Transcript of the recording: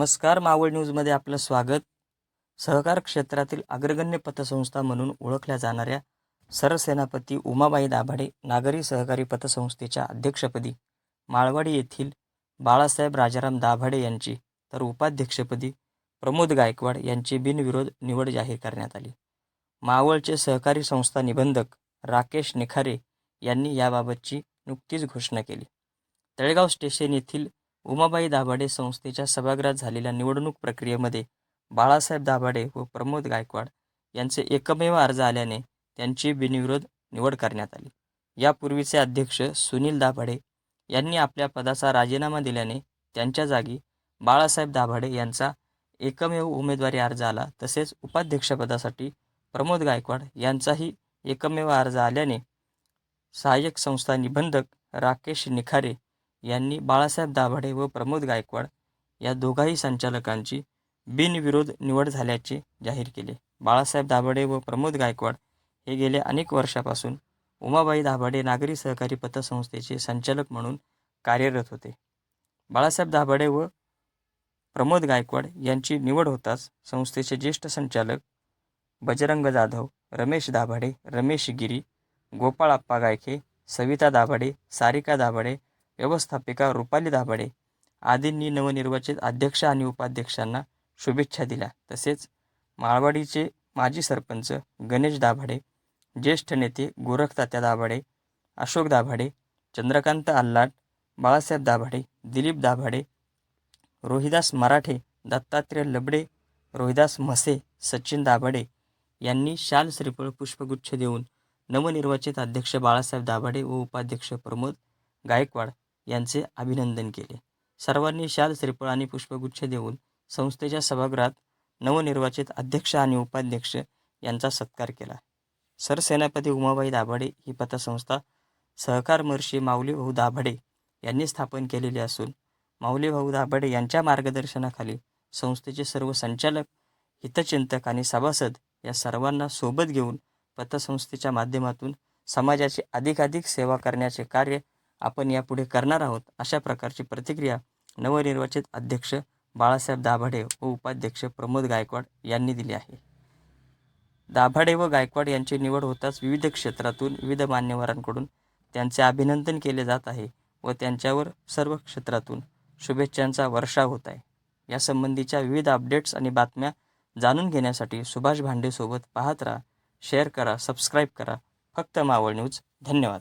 नमस्कार मावळ न्यूजमध्ये आपलं स्वागत. सहकार क्षेत्रातील अग्रगण्य पतसंस्था म्हणून ओळखल्या जाणाऱ्या सरसेनापती उमाबाई दाभाडे नागरी सहकारी पतसंस्थेच्या अध्यक्षपदी माळवाडी येथील बाळासाहेब राजाराम दाभाडे यांची तर उपाध्यक्षपदी प्रमोद गायकवाड यांची बिनविरोध निवड जाहीर करण्यात आली. मावळचे सहकारी संस्था निबंधक राकेश निखारे यांनी याबाबतची नुकतीच घोषणा केली. तळेगाव स्टेशन येथील उमाबाई दाभाडे संस्थेच्या सभागृहात झालेल्या निवडणूक प्रक्रियेमध्ये बाळासाहेब दाभाडे व प्रमोद गायकवाड यांचे एकमेव अर्ज आल्याने त्यांची बिनविरोध निवड करण्यात आली. यापूर्वीचे अध्यक्ष सुनील दाभाडे यांनी आपल्या पदाचा राजीनामा दिल्याने त्यांच्या जागी बाळासाहेब दाभाडे यांचा एकमेव उमेदवारी अर्ज आला. तसेच उपाध्यक्षपदासाठी प्रमोद गायकवाड यांचाही एकमेव अर्ज आल्याने सहाय्यक संस्था निबंधक राकेश निखारे यांनी बाळासाहेब दाभाडे व प्रमोद गायकवाड या दोघाही संचालकांची बिनविरोध निवड झाल्याचे जाहीर केले. बाळासाहेब दाभाडे व प्रमोद गायकवाड हे गेल्या अनेक वर्षापासून उमाबाई दाभाडे नागरी सहकारी पतसंस्थेचे संचालक म्हणून कार्यरत होते. बाळासाहेब दाभाडे व प्रमोद गायकवाड यांची निवड होताच संस्थेचे ज्येष्ठ संचालक बजरंग जाधव रमेश दाभाडे रमेश गिरी गोपाळ आप्पा गायके सविता दाभाडे सारिका दाभाडे व्यवस्थापिका रुपाली दाभाडे आदींनी नवनिर्वाचित अध्यक्ष आणि उपाध्यक्षांना शुभेच्छा दिल्या. तसेच माळवाडीचे माजी सरपंच गणेश दाभाडे ज्येष्ठ नेते गोरखतात्या दाभाडे अशोक दाभाडे चंद्रकांत आल्लाट बाळासाहेब दाभाडे दिलीप दाभाडे रोहिदास मराठे दत्तात्रय लबडे रोहिदास म्हसे सचिन दाभाडे यांनी शाल श्रीफळ पुष्पगुच्छ देऊन नवनिर्वाचित अध्यक्ष बाळासाहेब दाभाडे व उपाध्यक्ष प्रमोद गायकवाड यांचे अभिनंदन केले. सर्वांनी शाल श्रीफळ आणि पुष्पगुच्छ देऊन संस्थेच्या सभागृहात नवनिर्वाचित अध्यक्ष आणि उपाध्यक्ष यांचा सत्कार केला. सरसेनापती उमाबाई दाभाडे ही पतसंस्था सहकार महर्षी माऊली भाऊ दाभाडे यांनी स्थापन केलेली असून माऊली भाऊ दाभाडे यांच्या मार्गदर्शनाखाली संस्थेचे सर्व संचालक हितचिंतक आणि सभासद या सर्वांना सोबत घेऊन पतसंस्थेच्या माध्यमातून समाजाची अधिकाधिक सेवा करण्याचे कार्य आपण यापुढे करणार आहोत अशा प्रकारची प्रतिक्रिया नवनिर्वाचित अध्यक्ष बाळासाहेब दाभाडे व उपाध्यक्ष प्रमोद गायकवाड यांनी दिली आहे. दाभाडे व गायकवाड यांची निवड होताच विविध क्षेत्रातून विविध मान्यवरांकडून त्यांचे अभिनंदन केले जात आहे व त्यांच्यावर सर्व क्षेत्रातून शुभेच्छांचा वर्षाव होत आहे. यासंबंधीच्या विविध अपडेट्स आणि बातम्या जाणून घेण्यासाठी सुभाष भांडेसोबत पाहत राहा शेअर करा सबस्क्राईब करा. फक्त मावळ न्यूज. धन्यवाद.